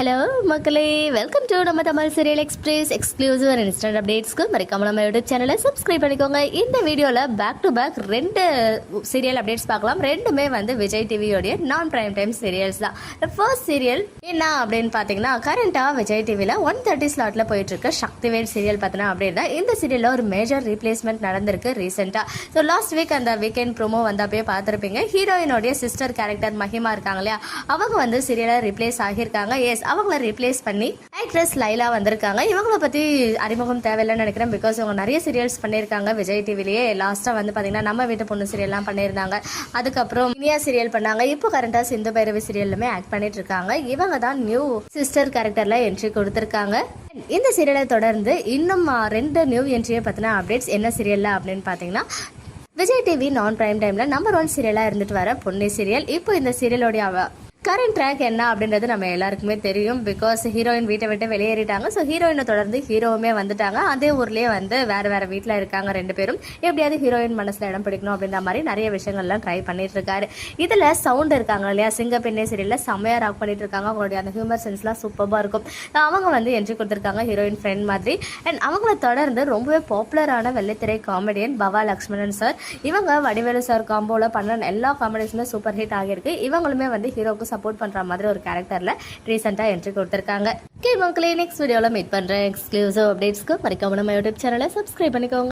Hello மக்களே. Welcome to நம்ம Tamil serial express exclusive and instant அப்டேட்ஸ்க்கு மறக்காம நம்ம யூடியூப் சேனலை சப்ஸ்கிரைப் பண்ணிக்கோங்க. இந்த வீடியோவில் பேக் டு பேக் ரெண்டு சீரியல் அப்டேட்ஸ் பார்க்கலாம். ரெண்டுமே வந்து விஜய் டிவியோடைய நான் பிரைம் டைம் சீரியல்ஸ் தான் ஃபர்ஸ்ட் சீரியல் என்ன அப்படின்னு பார்த்தீங்கன்னா கரண்ட்டாக விஜய் டிவியில் ஒன் தேர்ட்டி ஸ்லாட்டில் போயிட்டு இருக்க சக்திவேல் சீரியல் பார்த்தீங்கன்னா அப்படின்னா இந்த சீரியலில் ஒரு மேஜர் ரீப்ளேஸ்மெண்ட் நடந்திருக்கு ரீசெண்டாக ஸோ லாஸ்ட் வீக் அந்த வீக்கெண்ட் ப்ரோமோ வந்து அப்படியே பார்த்துருப்பீங்க. ஹீரோயினோடைய சிஸ்டர் கேரக்டர் மஹிமா இருக்காங்க இல்லையா? அவங்க வந்து சீரியலை ரீப்ளேஸ் ஆகியிருக்காங்க. எஸ் அவங்கள ரீப்ளேஸ் பண்ணி ஆக்ட்ரஸ் லைலா வந்திருக்காங்க. இவங்கள பற்றி அறிமுகம் தேவையில்லைன்னு நினைக்கிறேன். பிகாஸ் இவங்க நிறைய சீரியல்ஸ் பண்ணியிருக்காங்க. விஜய் டிவிலேயே லாஸ்ட்டாக வந்து பார்த்தீங்கன்னா நம்ம வீட்டு பொண்ணு சீரியல்லாம் பண்ணியிருந்தாங்க. அதுக்கப்புறம் இனியா சீரியல் பண்ணாங்க. இப்போ கரண்டாக சிந்து பைரவி சீரியல்லுமே ஆக்ட் பண்ணிட்டு இருக்காங்க. இவங்க தான் நியூ சிஸ்டர் கேரக்டர்ல என்ட்ரி கொடுத்துருக்காங்க. இந்த சீரியலை தொடர்ந்து இன்னும் ரெண்டு நியூ என்ட்ரியை பற்றின அப்டேட்ஸ் என்ன சீரியல்ல அப்படின்னு பார்த்தீங்கன்னா விஜய் டிவி நான் பிரைம் டைம்ல நம்பர் ஒன் சீரியலா இருந்துட்டு வர பொன்னி சீரியல் இப்போ இந்த சீரியலோடைய அவ கரண்ட் ட்ராக் என்ன அப்படின்றது நம்ம எல்லாருக்குமே தெரியும். பிகாஸ் ஹீரோயின் வீட்டை விட்டு வெளியேறிட்டாங்க. ஸோ ஹீரோயினை தொடர்ந்து ஹீரோவுமே வந்துட்டாங்க. அதே ஊர்லேயே வந்து வேறு வேறு வீட்டில் இருக்காங்க ரெண்டு பேரும். எப்படியாவது ஹீரோயின் மனசில் இடம் பிடிக்கணும் அப்படின்ற மாதிரி நிறைய விஷயங்கள்லாம் ட்ரை பண்ணிட்டு இருக்காரு இதில் சவுண்ட் இருக்காங்க இல்லையா? சிங்க பெண்ணே சீரியலில் செம்மையாக ராக் பண்ணிட்டு இருக்காங்க அவங்களுடைய அந்த ஹியூமர் சென்ஸ்லாம் சூப்பராக இருக்கும். அவங்க வந்து என்ட்ரி கொடுத்துருக்காங்க ஹீரோயின் ஃப்ரெண்ட் மாதிரி. அண்ட் அவங்கள தொடர்ந்து ரொம்பவே பாப்புலரான வெள்ளித்திரை காமெடியன் பவா லக்ஷ்மணன் சார் இவங்க வடிவேலு சார் காம்போல பண்ண எல்லா காமெடிஸுமே சூப்பர் ஹிட் ஆகியிருக்கு. இவங்களுமே வந்து ஹீரோக்கு சப்போர்ட் பண்ற மாதிரி ஒரு கேரக்டர்ல ரீசெண்டா என்ட்ரி கொடுத்துருக்காங்க. ஓகே மக்களே நெக்ஸ்ட் வீடியோல மீட் பண்ற எக்ஸ்க்ளூசிவ் அப்டேட்ஸ்க்கு மறக்காம நம்ம யூடியூப் சேனலை சப்ஸ்கிரைப் பண்ணிக்கோங்க.